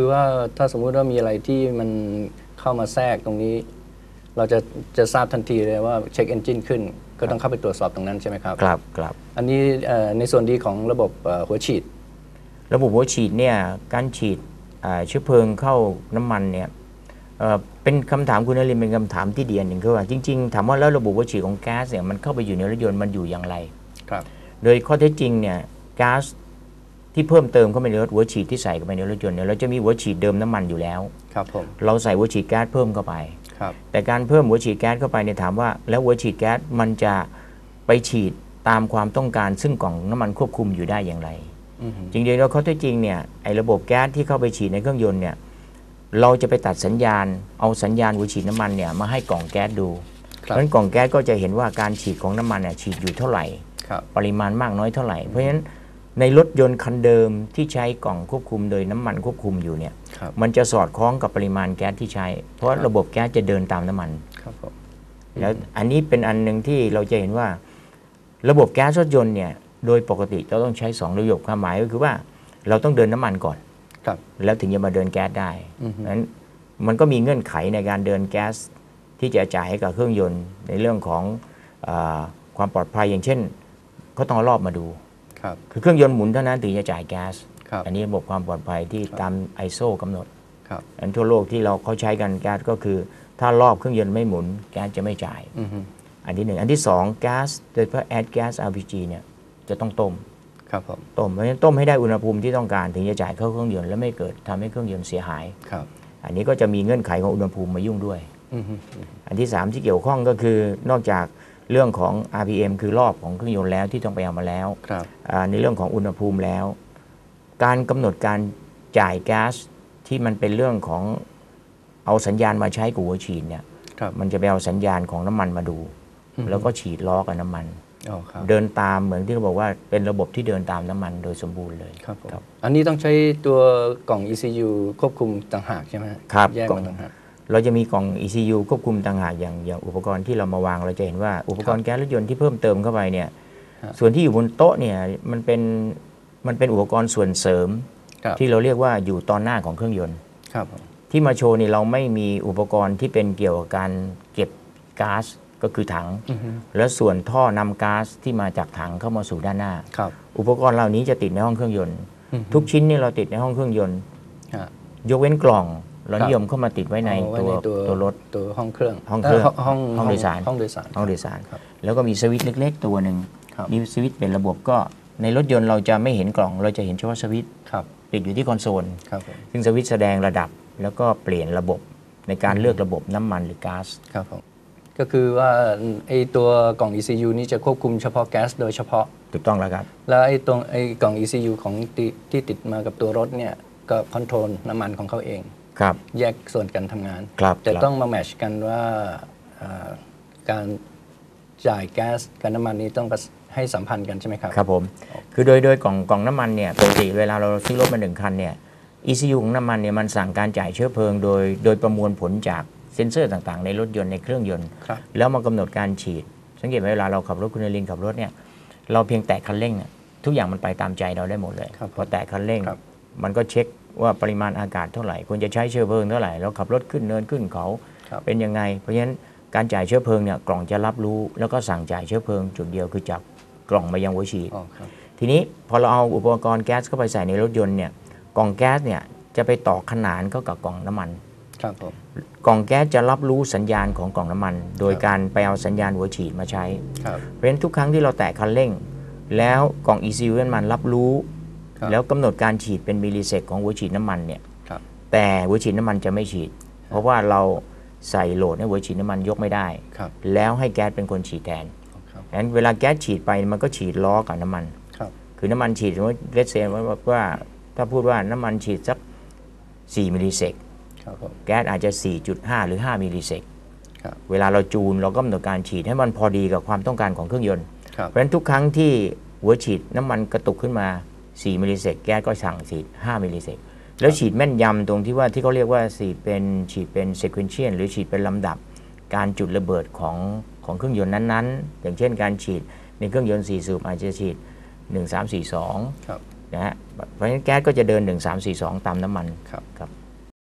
คือว่าถ้าสมมุติว่ามีอะไรที่มันเข้ามาแทรกตรงนี้ เราจะจะทราบทันทีเลยว่าเช็คเอนจินขึ้น ก็ต้องเข้าไปตรวจสอบตรงนั้นใช่ไหมครับครับครับอันนี้เอ่อในส่วนดีของระบบเอ่อหัวฉีด ระบบหัวฉีดเนี่ยการฉีดอ่าเชื้อเพลิงเข้าน้ำมันเนี่ยเอ่อเป็นคำถามคุณนรินทร์เป็นคำถามที่ดีอันหนึ่งคือว่าจริงๆถามว่าแล้วระบบหัวฉีดของแก๊สเนี่ยมันเข้าไปอยู่ในรถยนต์มันอยู่อย่างไรครับ โดยข้อเท็จจริงเนี่ยก๊าซ ที่เพิ่มเติมเข้าไปในรถหัวฉีดที่ใส่เข้าไปในรถยนต์เนี่ยเราจะมีหัวฉีดเดิมน้ำมันอยู่แล้วครับผมเราใส่หัวฉีดแก๊สเพิ่มเข้าไปครับแต่การเพิ่มหัวฉีดแก๊สเข้าไปเนี่ยถามว่า แล้วหัวฉีดแก๊สมันจะไปฉีดตามความต้องการ ซึ่งกล่องน้ำมันควบคุมอยู่ได้อย่างไรอือฮึจริงๆแล้วข้อเท็จจริงเนี่ยไอ้ระบบแก๊สที่เข้าไปฉีดในเครื่องยนต์เนี่ยเราจะไปตัดสัญญาณ เอาสัญญาณหัวฉีดน้ำมันเนี่ยมาให้กล่องแก๊สดูคเพรับราะฉะนั้นกล่องแก๊สก็จะเห็นว่าการฉีดของน้ำมันเนี่ยฉีดอยู่เท่าไหร่ครับปริมาณมากน้อยเท่าไหร่เพราะฉะนั้น ในรถยนต์คันเดิมที่ใช้กล่องควบคุมโดยน้ำมันควบคุมอยู่เนี่ยครับมันจะสอดคล้องกับปริมาณแก๊สที่ใช้ เพราะระบบแก๊สจะเดินตามน้ำมันครับผมแล้วอันนี้เป็นอันหนึ่งที่เราจะเห็นว่า ระบบแก๊สรถยนต์เนี่ยโดยปกติเราต้องใช้สองระบบความหมายก็คือว่า เราต้องเดินน้ำมันก่อนครับแล้วถึงจะมาเดินแก๊สได้อือฮึนั้นมันก็มีเงื่อนไขในการเดินแก๊สที่จะจ่ายให้กับเครื่องยนต์ในเรื่องของอาความปลอดภัยอย่างเช่นเขาต้องเอารอบมาดู ครับคือเครื่องยนต์หมุนเท่านั้นถึงจะจ่ายแก๊สครับอันนี้ระบบความปลอดภัยที่ครับตาม i อ o กำหนดครับอันทั่วโลกที่เราเขาใช้กันแก๊สก็คือ ถ้ารอบเครื่องยนต์ไม่หมุนแก๊สจะไม่จ่ายอือฮึอันที่หนึ่งอันที่สองแก๊สโดยเฉพาะแอดแก๊ส LPG เนี่ยจะต้องต้มครับผมต้มเพราะฉะนั้นต้มให้ได้อุณหภูมิที่ต้องการถึงจะจ่ายเข้าเครื่องยนต์และไม่เกิดทำให้เครื่องยนต์เสียหายครับอันนี้ก็จะมีเงื่อนไขของอุณหภูมิมายุ่งด้วยอือฮึอันที่ 3 ที่เกี่ยวข้องก็คือนอกจาก เรื่องของ RPM คือรอบของเครื่องยนต์แล้วที่ต้องไปเอามาแล้วครับอ่าในเรื่องของอุณหภูมิแล้ว การกำหนดการจ่ายแก๊สที่มันเป็นเรื่องของเอาสัญญาณมาใช้กับหัวฉีดเนี่ยครับมันจะไปเอาสัญญาณของน้ำมันมาดู แล้วก็ฉีดล้อกับน้ำมันอ๋อครับเดินตามเหมือนที่เราบอกว่าเป็นระบบที่เดินตามน้ำมันโดยสมบูรณ์เลยครับผมครับอันนี้ต้องใช้ตัวกล่อง ECU ควบคุมต่างหากใช่ไหมฮะครับแยกกล่อมางต่างหาก เราจะมีกล่อง ECU ควบคุมต่างหากอย่างอย่างอุปกรณ์ที่เรามาวางเราจะเห็นว่าอุปกรณ์แก๊สรถยนต์ที่เพิ่มเติมเข้าไปเนี่ยฮะส่วนที่อยู่บนโต๊ะเนี่ยมันเป็นมันเป็นอุปกรณ์ส่วนเสริมครับที่เราเรียกว่าอยู่ตอนหน้าของเครื่องยนต์ครับผมที่มาโชว์นี่เราไม่มีอุปกรณ์ที่เป็นเกี่ยวกับการเก็บก๊าซก็คือถังอือฮึและส่วนท่อนำก๊าซที่มาจากถังเข้ามาสู่ด้านหน้าครับอุปกรณ์เหล่านี้จะติดในห้องเครื่องยนต์อือฮึทุกชิ้นนี่เราติดในห้องเครื่องยนต์ฮะยกเว้นกล่อง เราครับนิยมเข้ามาติดไว้ในเอาไว้ตัวในตัวตัวรถตัวห้องเครื่องห้องเครื่องห้องห้องโดยสารห้องโดยสารห้องโดยสารครับแล้วก็มีสวิตช์เล็ก ๆ ตัวหนึ่งครับนี่สวิตช์เป็นระบบก็ในรถยนต์เราจะไม่เห็นกล่อง เราจะเห็นเฉพาะสวิตช์ครับติดอยู่ที่คอนโซลครับผมซึ่งสวิตช์แสดงระดับแล้วก็เปลี่ยนระบบในการเลือกระบบน้ำมันหรือก๊าซครับผมก็คือว่าไอ้ตัวกล่อง ECU นี่จะควบคุมเฉพาะแก๊สโดยเฉพาะถูกต้องแล้วครับ แล้วไอ้ตรงไอ้กล่อง ECU ของที่ที่ติดมากับตัวรถเนี่ยก็คอนโทรลน้ำมันของเขาเอง ครับแยกส่วนกันทำงาน ครับแต่ครับ ต้องมาแมทชกันว่าอ่าการจ่ายแก๊สกับน้ำมันนี้ต้องให้สัมพันธ์กันใช่ไหมครับ ครับผม คือโดยโดยกล่องกล่องน้ำมันเนี่ยปกติเวลาเราซื้อรถมาหนึ่งคันเนี่ย ECU ของน้ำมันเนี่ยมันสั่งการจ่ายเชื้อเพลิง โดยโดยประมวลผลจากเซ็นเซอร์ต่างๆ ในรถยนต์ในเครื่องยนต์ ครับ แล้วมากำหนดการฉีด สังเกตไหมเวลาเราขับรถคุณนรินทร์ขับรถเนี่ยเราเพียงแตะคันเร่งเนี่ยทุกอย่างมันไปตามใจเราได้หมดเลย ครับพอแตะคันเร่ง ครับ มันก็เช็ค ว่าปริมาณอากาศเท่าไหร่ควรจะใช้เชื้อเพลิงเท่าไหร่เราขับรถขึ้นเนินขึ้นเขาครับเป็นยังไง เพราะฉะนั้นการจ่ายเชื้อเพลิงเนี่ยกล่องจะรับรู้ แล้วก็สั่งจ่ายเชื้อเพลิง จุดเดียวคือจากกล่องมายังหัวฉีดอ๋อครับทีนี้พอเราเอาอุปกรณ์แก๊สเข้าไปใส่ในรถยนต์เนี่ยกล่องแก๊สเนี่ยจะไปต่อขนานเข้ากับกล่องน้ำมันครับผมกล่องแก๊สจะรับรู้สัญญาณของกล่องน้ำมัน โดยครับการไปเอาสัญญาณหัวฉีดมาใช้ครับเพราะฉะนั้นทุกครั้งที่เราแตะคันเร่ง แล้วกล่อง ECU นั้นมันรับรู้ครับ แล้วกำหนดการฉีดเป็นมิลลิเซกของหัวฉีดน้ำมันเนี่ยครับแต่หัวฉีดน้ำมันจะไม่ฉีด เพราะว่าเราใส่โหลดให้หัวฉีดน้ำมันยกไม่ได้ครับแล้วให้แก๊สเป็นคนฉีดแทนครับงั้นเวลาแก๊สฉีดไปมันก็ฉีดล้อกับน้ำมันครับคือน้ำมันฉีดสมมติเลสเซนว่าว่าถ้าพูดว่าน้ำมันฉีดสัก 4 มิลลิเซกครับผมแก๊สอาจจะ 4.5 หรือ 5 มิลลิเซกครับเวลาเราจูนเราก็กำหนดการฉีดให้มันพอดีกับความต้องการของเครื่องยนต์ครับเพราะฉะนั้นทุกครั้งที่หัวฉีดน้ำมันกระตุกขึ้นมา 4มิลลิเซกแก๊สก็สั่งฉีด5มิลลิเซกแล้วฉีดแม่นยำตรงที่ว่าที่เขาเรียกว่าฉีดเป็นฉีดเป็นเซควนเชียนหรือฉีดเป็นลำดับ การจุดระเบิดของของเครื่องยนต์นั้นๆ อย่างเช่นการฉีดในเครื่องยนต์4สูบอาจจะฉีด 1 3 4 2ครับนะฮะเพราะฉะนั้นแก๊สก็จะเดิน 1 3 4 2 ตามน้ำมันครับครับ